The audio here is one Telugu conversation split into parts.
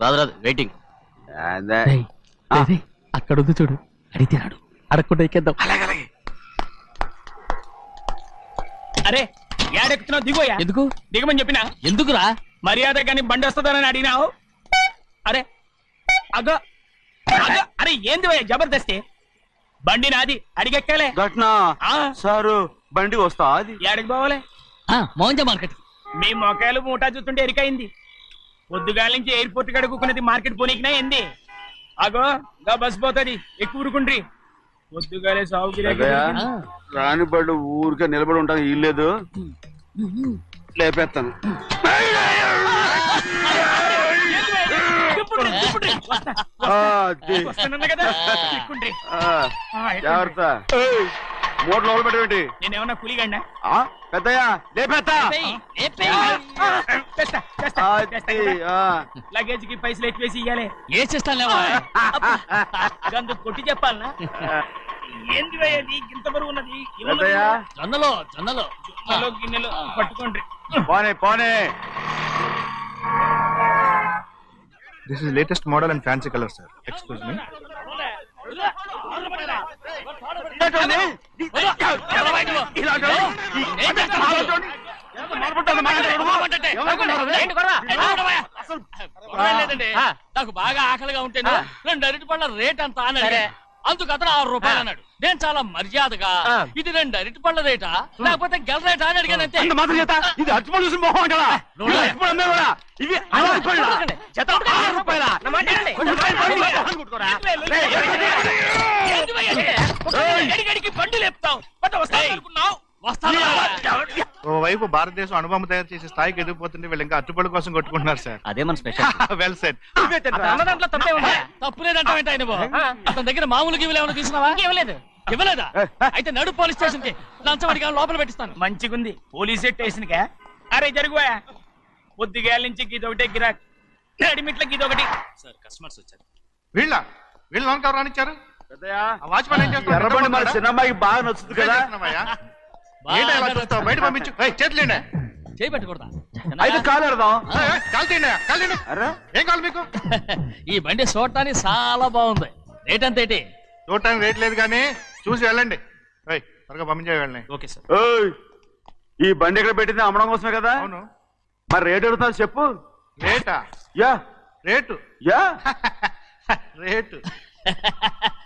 రాదు రాదు వెయిటింగ్ అదే. ఆ. అక్కడ ఉంది చూడు. అడిగితే రాడు అడగకుండా ఎక్కేద్దాం. అలాగే అలాగే. అరే ఏడెక్కుతున్నావు దిగోయా ఎందుకు? దిగమని చెప్పినా? ఎందుకురా? మర్యాద కానీ బండి వస్తుందని అడిగినావు? అరే అగో అగో అరే ఏంది భయ్యా జబర్దస్తి? బండి నాది అడిగెక్కాలే? ఘట్న ఆ. సారు బండి వస్తా అది. ఏడకి పోవాలే? ఆ, మౌంజ మార్కెట్. మీ మొక్కలు మూటా చూస్తుంటే ఎరికైంది. పొద్దుగాల నుంచి ఎయిర్పోర్ట్ కడుక్కున్నది మార్కెట్ పోనీకినా ఏంది? అగో గా బస్ పోతుంది ఎక్కువ ఊరుకుండ్రి పొద్దుగాలే సాగు బళ్ళు ఊరికే నిలబడి ఉంటాను ఇల్లేదు లేపేస్తాను. జాగ్రత్త. మూడు లోపల పెట్టేమిటి నేనేమన్నా కూలిగండా ఆ, పెద్దయ్యా? లేపేస్తా అది. ఆ. లగేజ్కి పైసలు ఎక్కువేసి ఇయ్యాలి. ఏ చేస్తాను లేవా? గందు కొట్టి చెప్పాలనా? ఏంది భయ్యా ఇది? ఇంత బరువు ఉన్నది? పెద్దయ్యా? జొన్నలో జొన్నలో. గిన్నెలో. గిన్నెలో పట్టుకోండి. పోనే పోనే. This is latest model and fancy color, sir. Excuse me. నాకు బాగా ఆకలిగా ఉంటేను రెండు అరటి పళ్ళ రేట్ అంత అని అడిగా. అందుకు అతను ఆరు రూపాయలు అన్నాడు. నేను చాలా మర్యాదగా ఇది రెండు అరటి పళ్ళ రేటా? లేకపోతే గెల రేటా అని అడిగాను అంతే. మాత్రం చేత? ఇది అరటిపళ్ళు చూసి మొహం కదా? ఇది అరటిపళ్ళు అమ్మే కూడా ఇవి ఆరు? జత ఆరు రూపాయలా? పడి లేపుతావు పట్ట వస్తాయి అనుకున్నావు? ఓవైపు భారతదేశం అనుభవం తయారు చేసే స్థాయికి ఎదిగిపోతుంటే వీళ్ళు ఇంకా అట్టుపడి కోసం కొట్టుకుంటున్నారు సార్. అదే మన స్పెషల్ వెల్ సెట్ తప్పే ఉంది? తప్పు లేదంటావేంటి ఆయన దగ్గర మామూలు గివ్వులు ఏమైనా తీసుకున్నావా ఇవ్వలేదు. ఇవ్వలేదా? అయితే నడు పోలీస్ స్టేషన్కి లంచం లోపల పెట్టిస్తాను. మంచిగుంది. పోలీస్ స్టేషన్ కా అరే జరుగువా పొద్దుగాల నుంచి గీదొకటే గిరాక్. నడిమిట్ల గీదొకటి. వీళ్ళ? వీళ్ళు లోన్ కవర్ రానిచ్చారు? వాచ్మెన్ ఏం నిద్రపోతున్నాడా? చిన్నమ్మాయికి బాగా నచ్చుతుంది కదా? ఏంటి అలా చూస్తావు బయట పంపించు. ఏయ్, చేయి పెట్టకూడదా అయితే కాలు ఎడదాం ఏయ్, ఏయ్, కాలు తీయండి కాలు తీయండి. అరే. ఏం కావాలి మీకు? ఈ బండి చూడటానికి చాలా బాగుంది. రేట్ అంత ఏంటి? చూడటానికి రేట్ లేదు కానీ చూసి వెళ్ళండి. ఏయ్, త్వరగా పంపించే వెళ్ళండి. Okay sir. ఓయ్, ఈ బండి ఎక్కడ పెట్టింది? అమ్మడం కోసమే కదా? అవును. మరి రేట్ అడుగుతాను చెప్పు. రేటా? యా. రేటు? యా. రేటు?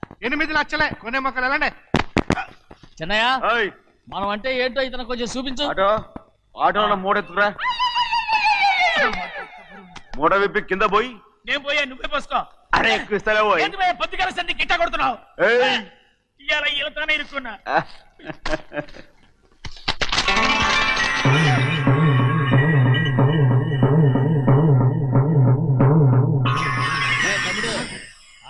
ఎనిమిది లక్షలే. కొనే మొక్కలు ఎలానే చిన్నయ్య ఓయ్, మనం అంటే ఏంటో ఇతను కొంచెం చూపించు. ఆటో ఆటోలో మూడెత్తుకురా. మూడ విప్పి కింద పోయి. నేను పోయా నువ్వే పోసుకో. అరే ఎక్కువ ఇస్తాలే పోయి. ఏంది భయ్యా పొద్దుగాల సంధి గిట్ట కొడుతున్నావు. ఏయ్. ఇవాళ ఈలతోనే ఇరుక్కున్నా. ఏ తమ్ముడు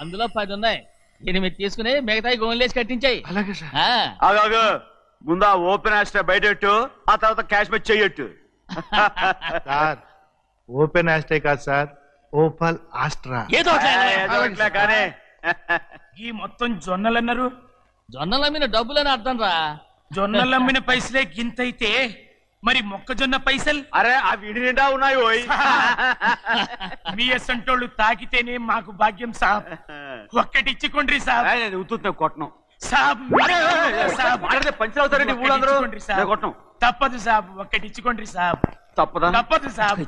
అందులో పది ఉన్నాయి. ఎనిమిది తీసుకుని మిగతాయి గోన్లేసి కట్టించాయి. అలాగే సార్. ఆగాగు ముందు ఆ ఓపెన్ ఆస్ట్రా బయటెట్టు ఆ తర్వాత క్యాష్ మీద చెయ్యట్టు. సార్ ఓపెన్ ఆస్టే కాదు సార్ ఓపల్ ఆస్ట్రా. ఏదో ఒకటి కానీ. ఈ మొత్తం జొన్నలు అన్నారు జొన్నల మీద డబ్బులని అర్థం రా. జొన్నలు అమ్మిన పైసలే గింతైతే మరి మొక్కజొన్న పైసలు? అరే ఆ విడి నిండా ఉన్నాయి ఓయ్. మీ అసంటోళ్ళు తాకితేనే మాకు భాగ్యం సాబ్. ఒక్కటిచ్చుకోండి సాబ్. ఏయ్, నేను ఉత్తుతున్నా కొట్టను. సాబ్ సాబ్ మాట్లాడితే పంచర్ అవుతారండి ఊళ్ళందరూ? ఒక్కటిచ్చుకోండి సాబ్. నేను కొట్టను. తప్పదు సాబ్ ఒక్కటిచ్చుకోండి సాబ్. తప్పదా? తప్పదు సాబ్.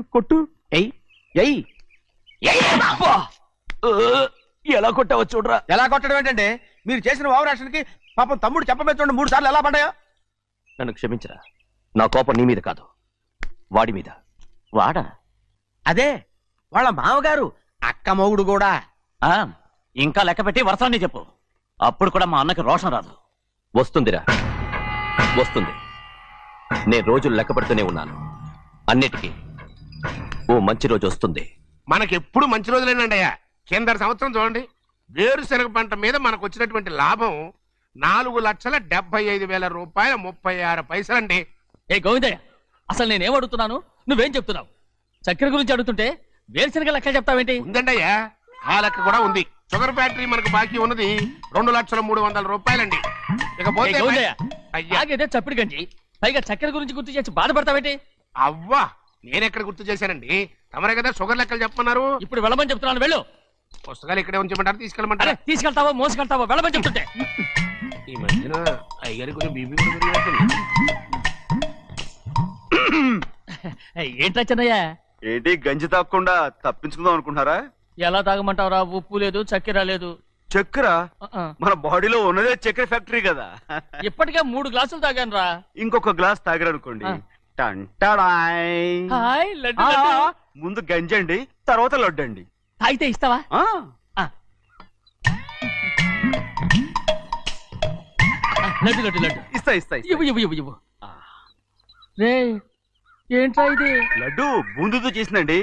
కొట్టు. ఎయ్ ఎయ్ ఎలా కొట్టావో చూడరా. ఎలా కొట్టడం ఏంటంటే మీరు చేసిన వావరాక్షణకి పాపం తమ్ముడు చెప్పబెట్టండి మూడు సార్లు ఎలా పడ్డాయో? నన్ను క్షమించరా. నా కోపం నీ మీద కాదు. వాడి మీద. వాడా? అదే వాళ్ళ మామగారు అక్క మొగుడు కూడా. ఆ, ఇంకా లెక్క పెట్టి వరసాన్ని చెప్పు. అప్పుడు కూడా మా అన్నకి రోషం రాదు. వస్తుందిరా. వస్తుంది. నేను రోజులు లెక్క పెడుతూనే ఉన్నాను. అన్నిటికీ ఓ మంచి రోజు వస్తుంది. మనకెప్పుడు మంచి రోజులేనండి అయ్యా. కింద సంవత్సరం చూడండి. వేరుశనగ పంట మీద మనకు వచ్చినటువంటి లాభం నాలుగు లక్షల డెబ్బై ఐదు వేల రూపాయల ముప్పై ఆరు పైసలండి. ఏ గోవిందయ్య అసలు నేనేం అడుగుతున్నాను? నువ్వేం చెప్తున్నావు? చక్కెర గురించి అడుగుతుంటే వేరుశనగ లెక్క చెప్తావేంటి? ఉందండి అయ్యా ఆ లెక్క కూడా ఉంది. షుగర్ ఫ్యాక్టరీ మనకు బాకీ ఉన్నది రెండు లక్షల మూడు వందల రూపాయలండి. ఏ ఇకపోతే గోవిందయ్య అయ్యా. ఆగేదే చప్పిడి గంజి. పైగా చక్కెర గురించి గుర్తు చేసి బాధపడతావేంటి? అవ్వా నేనెక్కడ గుర్తు చేశానండి? తమరే కదా షుగర్ లెక్కలు చెప్పమన్నారు. ఇప్పుడు వెళ్ళమని చెప్తున్నాను వెళ్ళు. పుస్తకాలు ఇక్కడే ఉంచమంటారు? అరే తీసుకెళ్ళమంటారా తీసుకెళ్తావో మోసుకెళ్తావో? వెళ్ళమని చెప్తుంటే. ఈ మధ్యన అయ్యగారి కొంచెం బీపీ ఏంట్రా చిన్నయ్య? ఏంటి గంజి తాగకుండా తప్పించుకుందాం అనుకుంటున్నారా? ఎలా తాగమంటావురా? ఉప్పు లేదు చక్కెర లేదు. చక్కెర. మన బాడీలో ఉన్నదే చక్కెర ఫ్యాక్టరీ కదా. ఇప్పటికే మూడు గ్లాసులు తాగాను రా ఇంకొక గ్లాస్ తాగారనుకోండి. ఆ. టంటాడాయ్. హాయ్ లడ్డు ఆ, లడ్డు. ముందు గంజండి తర్వాత లడ్డండి. తాగితే ఇస్తావా? ఆ, ఆ. ఆ, లడ్డు లడ్డు లడ్డు. ఇస్తా ఇస్తా ఇస్తా. ఇవ్వు ఇవ్వు ఇవ్వు ఇవ్వు. రే ఏంట్రా ఇది? లడ్డు బూందుతో చేసిందండి.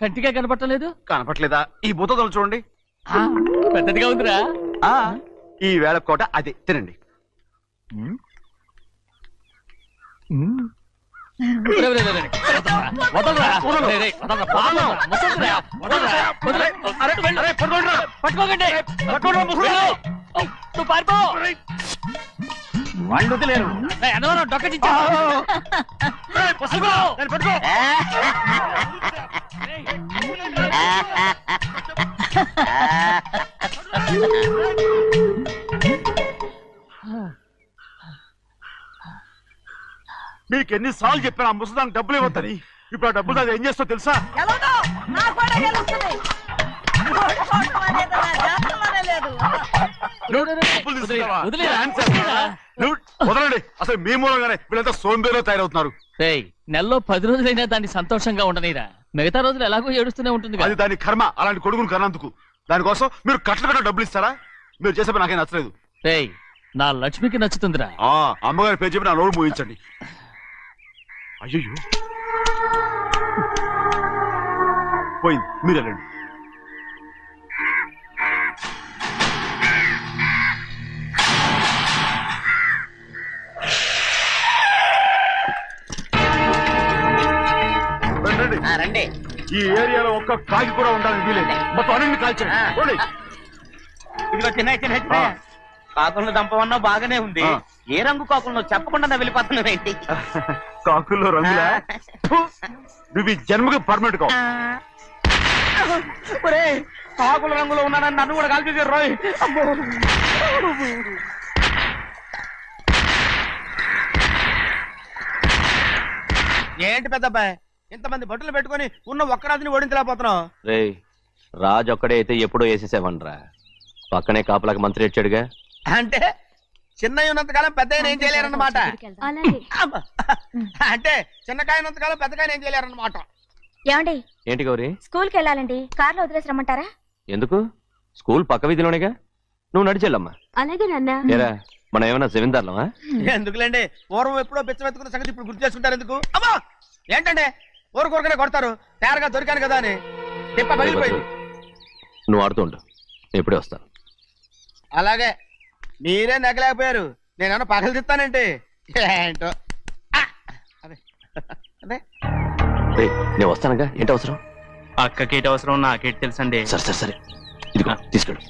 కంటిగా కనపట్టలేదు కనపట్లేదా ఈ బూతలు చూడండి. పెద్దదిగా ఉందిరా. ఆ ఈ వేళ కోట అదే. తినండి. పట్టుకోకండి. నువ్వు పారిపో. వాళ్ళు వదిలేరు. రే, అన్నవరం డొక్కటించా మీకు ఎన్ని సార్లు చెప్పాను ఆ ముసదానికి డబ్బులు ఇవ్వద్దని. ఇప్పుడు ఆ డబ్బులు అది ఏం చేస్తో తెలుసా? వదలండి. అసలు మీ మూలంగానే వీళ్ళంతా సోంబేలో తయారవుతున్నారు. రేయ్ నెలలో పది రోజులైనా దాన్ని సంతోషంగా ఉండనీరా. మిగతా రోజులు ఎలాగో ఏడుస్తూనే ఉంటుంది అది దాని కర్మ. అలాంటి కొడుకును కన్నందుకు. దానికోసం మీరు కట్టలు కట్ట డబ్బులు ఇస్తారా? మీరు చేసే నాకేం నచ్చలేదు. రేయ్ నా లక్ష్మికి నచ్చుతుందిరా. ఆ అమ్మగారి పేరు చెప్పి నా నోరు మూయించండి. అయ్యో పోయింది మీరు వెళ్ళండి. ఈ ఏరియాలో ఒక్క కాగి కూడా ఉండాలని వీలేదు. మొత్తం అన్ని కాల్చండి. ఇదిగో చిన్న చిన్న కాకులను దంపమన్నా బాగానే ఉంది. ఏ రంగు కాకులను? చెప్పకుండా వెళ్ళిపోతున్నావు ఏంటి కాకుల్లో రంగులా. నువ్వు ఈ జన్మకి పర్మనెంట్ కావు. ఒరే కాకుల రంగులో ఉన్నానని నన్ను కూడా కాల్చేసారు రోయ్ అమ్మో ఏంటి పెద్దబ్బాయ్? ఇంతమంది బట్టలు పెట్టుకొని ఉన్న ఒక్కరాజుని ఓడించలేకపోతున్నావు. రే రాజు ఒక్కడే అయితే ఎప్పుడో వేసేసేవనరా. పక్కనే కాపలాకి మంత్రి ఇచ్చాడుగా అంటే? చిన్నయ్య ఉన్నంతకాలం పెద్ద ఏం చేయలేరన్నమాట. అంటే చిన్నకాయ ఉన్నంతకాలం పెద్దకాయ ఏం చేయలేరన్నమాట. ఏమండి? ఏంటి గౌరీ? స్కూల్కి వెళ్ళాలండి. కార్లో వదిలేసి రమ్మంటారా? ఎందుకు? స్కూల్ పక్క వీధిలోనేగా? నువ్వు నడిచెళ్ళమ్మా అలాగే నాన్న. ఏరా మనం ఏమైనా జమీందార్లమా? ఎందుకులేండి? పూర్వం ఎప్పుడో పిచ్చమెత్తుకున్న సంగతి ఇప్పుడు గుర్తు చేసుకుంటారు ఎందుకు? అమ్మా ఏంటంటే ఊరుకూరకనే కొడతారు. తేరగా దొరికాను కదా అని. తిప్ప పగిలిపోయింది. నువ్వు ఆడుతూ ఉండు. నేను ఇప్పుడే వస్తాను. అలాగే. మీరే నగలేకపోయారు. నేనేమన్నా పగలు తిస్తానంటే ఏంటో! అదే. అదే. నేను వస్తానుగా. ఏంటి అవసరం? అక్కకేటి అవసరం? నాకేటి తెలుసండి? సరే సరే సరే. ఇదిగో తీసుకెళ్ళు.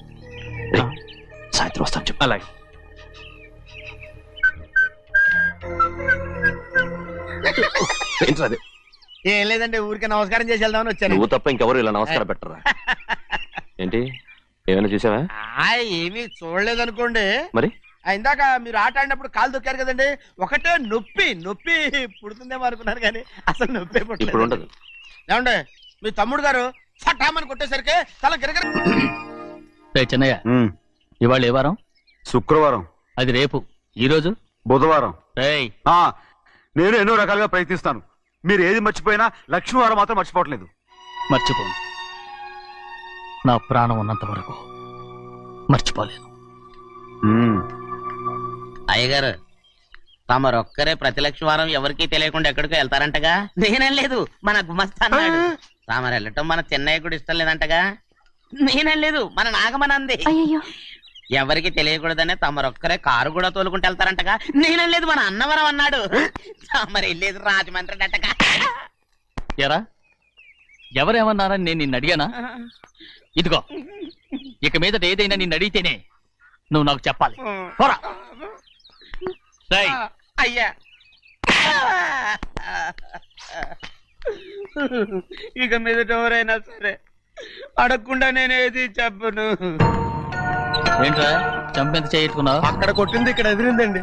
సాయంత్రం వస్తాను చెప్పు. అలాగే. ఏంట్రా అది? ఏం లేదండి ఊరికే నమస్కారం చేసి వెళ్దామని వచ్చాను. నువ్వు తప్ప ఇంకెవరు ఇలా నమస్కారం పెట్టరా? ఏంటి? ఏమైనా చూసావా? ఆ, ఏమీ చూడలేదనుకోండి. మరి? ఆ, ఇందాక మీరు ఆట ఆడినప్పుడు కాలు దొక్కారు కదండి. ఒకటే నొప్పి నొప్పి పుడుతుందేమో అనుకున్నారు కానీ అసలు నొప్పి ఇప్పుడు ఉండదు. ఏమండి మీ తమ్ముడు గారు ఫటామని కొట్టేసరికి తల గిరగిర చిన్నయ్య. ఇవాళ ఏ వారం? శుక్రవారం. అది రేపు. ఈ రోజు? బుధవారం. రేయ్. ఆ, నేను ఎన్నో రకాలుగా ప్రయత్నిస్తాను. మీరు ఏది మర్చిపోయినా లక్ష్మీవారం మాత్రం మర్చిపోవట్లేదు. మర్చిపోను. నా ప్రాణం ఉన్నంత వరకు మర్చిపోలేను. అయ్యగారు తమరొక్కరే ప్రతి లక్ష వారం ఎవరికీ తెలియకుండా ఎక్కడికో వెళ్తారంటగా? నేనేం లేదు మన గుమస్తా అన్నాడు తామరు వెళ్ళటం మన చెన్నయ్య కూడా ఇష్టం లేదంటగా? నేనేం లేదు మన నాగమనంది. అయ్యో ఎవరికి తెలియకూడదనే తమరొక్కరే కారు కూడా తోలుకుంటూ వెళ్తారంటగా? నేనేం లేదు మన అన్నవరం అన్నాడు. తమరు వెళ్ళేది రాజమండ్రి అంటగా ఎరా ఎవరేమన్నారని నేను నిన్ను అడిగానా? ఇదిగో. ఇక మీదట ఏదైనా నిన్ను అడిగితేనే నువ్వు నాకు చెప్పాలి. పోరా. అయ్యా. ఇక మీదట ఎవరైనా సరే అడగకుండా నేను ఏది చెప్పను. ఏంట్రా? చంపెంత చేయించుకున్నావు అక్కడ కొట్టింది ఇక్కడ ఎదిరిందండి.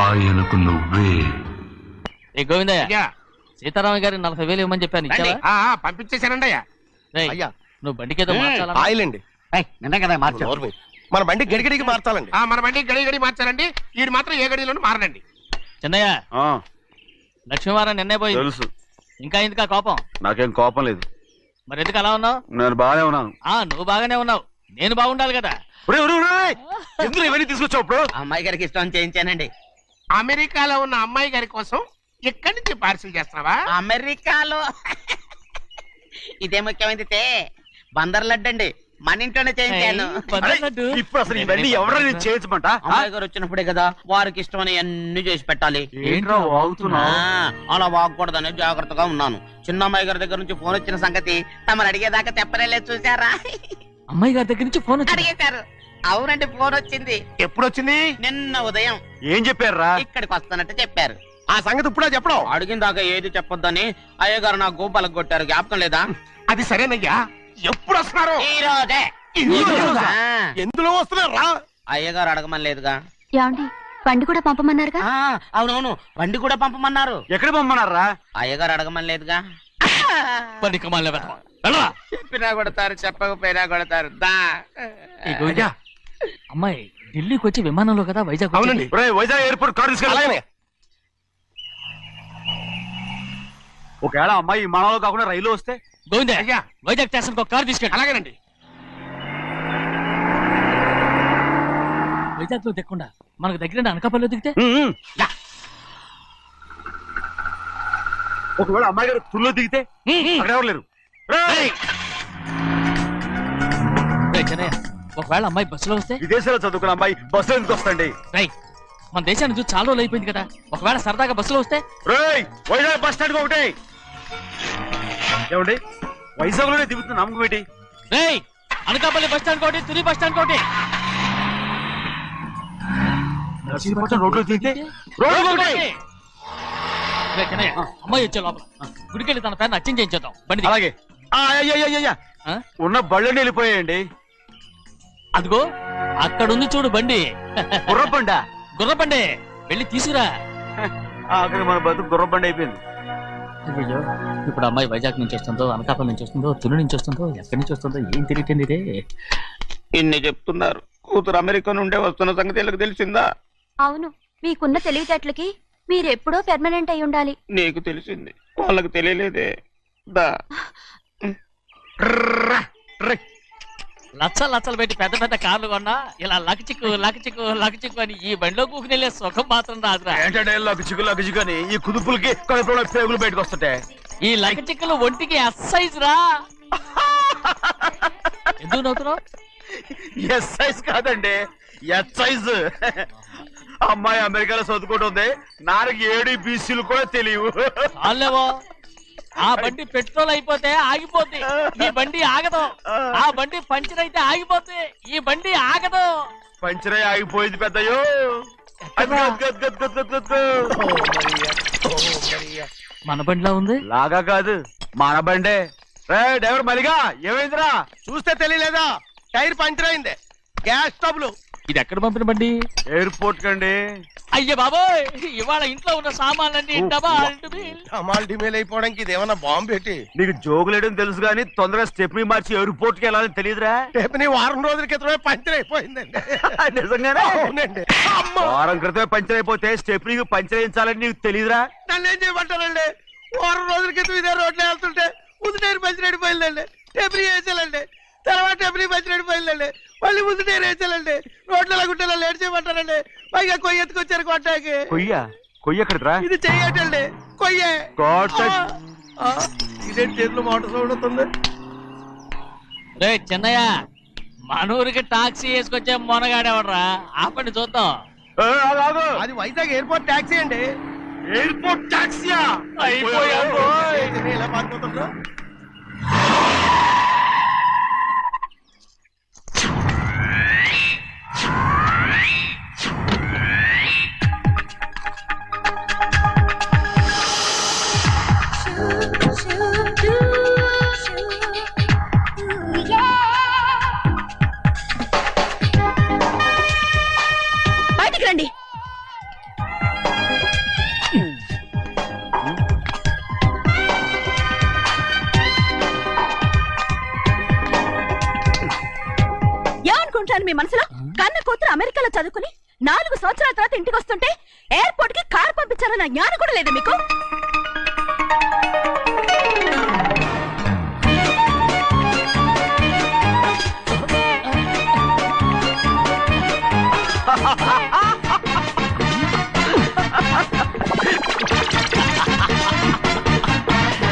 ఆయనకు నువ్వే. ఏ గోవిందయ్య సీతారామ గారి నలభై వేలు ఇవ్వమని చెప్పాను ఇచ్చావా? ఆ, ఆ, పంపించేశానండి అయ్యా. నువ్వు బండికేదో? ఆయిల్ అండి నిన్న కదా మార్చారు మన బండి గడిగడికి మార్చాలండి. ఆ, మన బండి గడి గడి మార్చారండి వీడు మాత్రం ఏ గడిలోనూ మారనండి చిన్నయ్య ఆ, లక్ష్మీవారం నిన్నే పోయింది తెలుసు. ఇంకా ఎందుకా కోపం? నాకేం కోపం లేదు. మరి ఎందుకు అలా ఉన్నావు? నేను బాగానే ఉన్నాను. ఆ నువ్వు బాగానే ఉన్నావు. నేను బాగుండాలి కదా! ఎందుకు ఇవన్నీ తీసుకొచ్చావు అమ్మాయి గారికి ఇష్టం చేయించానండి. అమెరికాలో ఉన్న అమ్మాయి గారి కోసం ఎక్కడి నుంచి పార్సిల్ చేస్తున్నావా? అమెరికాలో. ఇదే ముఖ్యమైనది బందర్ లడ్డు అండి. మన ఇంట్లోనే చేయించాను. ఇప్పుడు అసలు ఇవన్నీ ఎవరైనా చేయించమంట? అమ్మాయి గారు వచ్చినప్పుడే కదా వారికి ఇష్టమని అన్ని చేసి పెట్టాలి. అలా వాగకూడదని జాగ్రత్తగా ఉన్నాను. చిన్న అమ్మాయి గారి దగ్గర నుంచి ఫోన్ వచ్చిన సంగతి తమరు అడిగేదాకా చెప్పలేదు చూసారా అమ్మాయి గారి దగ్గర నుంచి ఫోన్ వచ్చింది? అడిగేశారు. అవునండి ఫోన్ వచ్చింది. ఎప్పుడు వచ్చింది నిన్న ఉదయం. ఏం చెప్పారా ఇక్కడికి వస్తానంటే చెప్పారు. ఆ సంగతి ఇప్పుడే చెప్పడం? అడిగిన దాకా ఏది చెప్పొద్దని అయ్యగారు నా గోపాలకు కొట్టారు. జ్ఞాపకం లేదా? అది సరేనయ్యా. ఎప్పుడు వస్తున్నారు ఈ రోజే ఎందులో వస్తున్నారా అయ్యగారు అడగమని లేదుగా ఏమండి బండి కూడా పంపమన్నారుగా? ఆ, అవునవును బండి కూడా పంపమన్నారు. ఎక్కడ పొమ్మన్నారా అయ్యగారు అడగమని లేదుగా పని కమాలి వెళ్ళరా చెప్పినా కొడతారు చెప్పకపోయినా కొడతారు. దా. అమ్మాయి ఢిల్లీకి వచ్చి విమానంలో కదా వైజాగ్. అవునండి. ఒరేయ్, వైజాగ్ ఎయిర్పోర్ట్ కార్ తీసుకెళ్ళి ఒకవేళ అమ్మాయి విమానంలో కాకుండా రైలు వస్తే? గోవిందే అయ్యా. వైజాగ్ స్టేషన్ ఒక కార్ తీసుకెళ్ళి. అలాగేనండి. వైజాగ్లో దిక్కుండా మనకు దగ్గర అనకాపల్లిలో దిగితే. ఒకవేళ అమ్మాయి గారు తుల్లో దిగితే? అక్కడ ఎవరు లేరు? రేయ్, రేయ్ చెన్నయ్య, ఒకవేళ అమ్మాయి బస్సులో వస్తే? విదేశాల్లో చదువుకున్న అమ్మాయి బస్సు ఎందుకు వస్తండి రై మన దేశాన్ని చూసి చాలా రోజులు అయిపోయింది కదా. ఒకవేళ సరదాగా బస్సులో వస్తే? రేయ్ వైజాగ్ బస్ స్టాండ్ ఒకటి. ఏమండి? వైజాగ్లోనే దిగుతున్న నమ్మకం ఏంటి? రేయ్ అనకాపల్లి బస్ స్టాండ్ కోటి తుని బస్ స్టాండ్ కోటి నర్సీపట్నం రోడ్లో దిగితే? రోడ్డు ఒకటి. అమ్మాయి వచ్చే లోపల. గుడికెళ్ళి తన పేరుని అచ్చం చేయించేద్దాం. బండి దిగు. అలాగే. ఆ? ఉన్న బళ్ళని వెళ్ళిపోయాయండి అదిగో అక్కడుంది చూడు బండి. గుర్రబండ? గుర్ర బండి వెళ్ళి తీసుకురా. అక్కడ మన బతుకు గుర్రబండ అయిపోయింది. అయ్యో ఇప్పుడు అమ్మాయి వైజాగ్ నుంచి వస్తుందో అనకాపల్లి నుంచి వస్తుందో తుని నుంచి వస్తుందో ఎక్కడి నుంచి వస్తుందో ఏం తెలియటండి ఇదే? ఇన్ని చెప్తున్నారు. కూతురు అమెరికా నుండే వస్తున్న సంగతి వీళ్ళకి తెలిసిందా? అవును మీకున్న తెలివితేటలకి మీరెప్పుడో పెర్మనెంట్ అయి ఉండాలి. నీకు తెలిసింది. వాళ్ళకి తెలియలేదే. దా. లచ్చలు లచ్చలు పెట్టి పెద్ద పెద్ద కార్లు కొన్నా ఇలా లకచిక్కు లకచిక్కు లకచిక్కు అని ఈ బండిలో కూకుని వెళ్ళే సుఖం మాత్రం రాదురా. ఏంటంటే అని ఈ కుదుపులకి కడుపులో పేగులు బయటకు వస్తుంటాయి ఈ లకచిక్కులు ఒంటికి ఎక్సైజ్ రా. ఎందుకు నవ్వుతున్నావు? ఎస్ సైజ్ కాదండి ఎస్ సైజ్ అమ్మాయి అమెరికాలో చదువుకుంటుంది నాకు ఏడు బీసీలు కూడా తెలియవు. ఆ బండి పెట్రోల్ అయిపోతే ఆగిపోద్ది. ఈ బండి ఆగదు. ఆ. బండి పంచర్ అయితే ఆగిపోద్ది. ఈ బండి ఆగదు. పంచరై ఆగిపోయింది పెద్దయ్యో. మన బండిలా ఉంది? లాగా కాదు మన బండే. రే డ్రైవర్ మలిగా ఏమైందిరా? చూస్తే తెలియలేదా? టైర్ పంచర్ అయింది. గ్యాస్ స్టవ్లు ఇది ఎక్కడ పంపిన బండి? ఎయిర్పోర్ట్ కండి. అయ్య బాబోయ్ ఇవాళ ఇంట్లో ఉన్న సామాన్లన్నీ డిమేల్ అయిపోవడానికి ఇది ఏమన్నా బాంబు పెట్టి? నీకు జోగులేయడం తెలుసు కానీ తొందరగా స్టెప్ని మార్చి ఎయిర్పోర్ట్కి వెళ్ళాలని తెలియదురా. రేపు నీ వారం రోజుల క్రితమే పంచర్ అయిపోయిందండి. నిజంగానే? అవునండి. వారం క్రితమే పంచర్ అయిపోతే స్టెప్నీకి పంచర్ వేయించాలని నీకు తెలియదురా నన్ను ఏం చేయమంటారండి? వారం రోజుల క్రితం ఇదే రోడ్లు వెళ్తుంటే ముందు టైర్ పంచర్ అయిపోయిందండి. టెబ్రీ వేసాలండి తర్వాత టెబ్రీ పంచర్ అయిపోయిందండి మళ్ళీ ముందు టైర్ వేసాలండి రోడ్లు ఎలా గుంటే లేట్ చేయమంటారండి పైగా కొయ్య ఎత్తుకొచ్చారు కొట్టాకి కొయ్య కొయ్య ఇది చెయ్యటండి కొయ్యే ఇదేంటి చేతిలో మోటార్ సౌండ్ అవుతుంది రే చిన్నయ్య మన ఊరికి టాక్సీ వేసుకొచ్చే మొనగాడేవడరా ఆపండి చూద్దాం. అది వైజాగ్ ఎయిర్పోర్ట్ ట్యాక్సీ అండి ఎయిర్పోర్ట్ టాక్సీయా అయిపోయాం, బయటికి రండి. ఏమనుకుంటాను మీ మనసులో? కన్న కూతురు అమెరికాలో చదువుకుని నాలుగు సంవత్సరాల తర్వాత ఇంటికి వస్తుంటే ఎయిర్పోర్ట్కి కార్ పంపించాలన్న జ్ఞానం కూడా లేదా మీకు?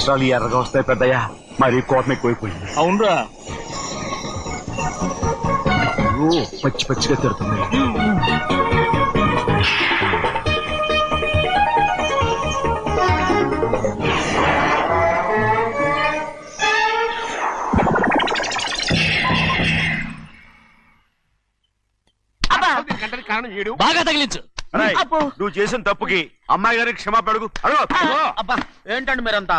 అక్షరాలు ఎర్రగా వస్తాయి పెద్దయ్యా. మరి కోపం ఎక్కువైపోయింది. అవునరా. పచ్చి పచ్చిగా తిడుతుంది కారణం ఏడు బాగా తగిలించు. నువ్వు చేసిన తప్పుకి అమ్మాయి గారికి అడుగు. అడుగు. అబ్బా! ఏంటండి మీరంతా?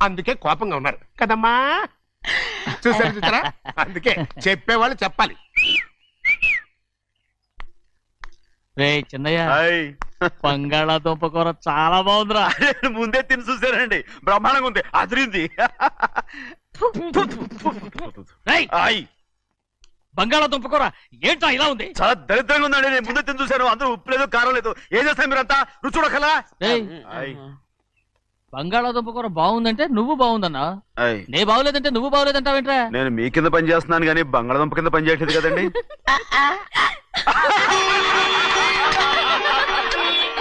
అందుకే కోపంగా ఉన్నారు. కదమ్మా? చూసారు చూసారా అందుకే చెప్పేవాళ్ళు చెప్పాలి. రే చిన్నయ్య. హాయ్. బంగాళాదుంప కూర చాలా బాగుందిరా. ముందే తిని చూసానండి బ్రహ్మాండంగా ఉంది. అదిరింది. రేయ్, హాయ్. బంగాళాదుంప కూర ఏంట్రా ఇలా ఉంది? చాలా దరిద్రంగా ఉందండి. నేను ముందే తిని చూశాను. అందరూ ఉప్పు లేదు కారం లేదు. ఏం చేస్తారు మీరంతా? రుచి చూడకలా రేయ్, హాయ్. బంగాళాదుంప కూర బాగుందంటే నువ్వు బాగుందన్నా. నే బాగులేదంటే నువ్వు బాగులేదంటావేంట్రా నేను మీ కింద పని చేస్తున్నాను కానీ బంగాళదుంప కింద పని చేయట్లేదు కదండి.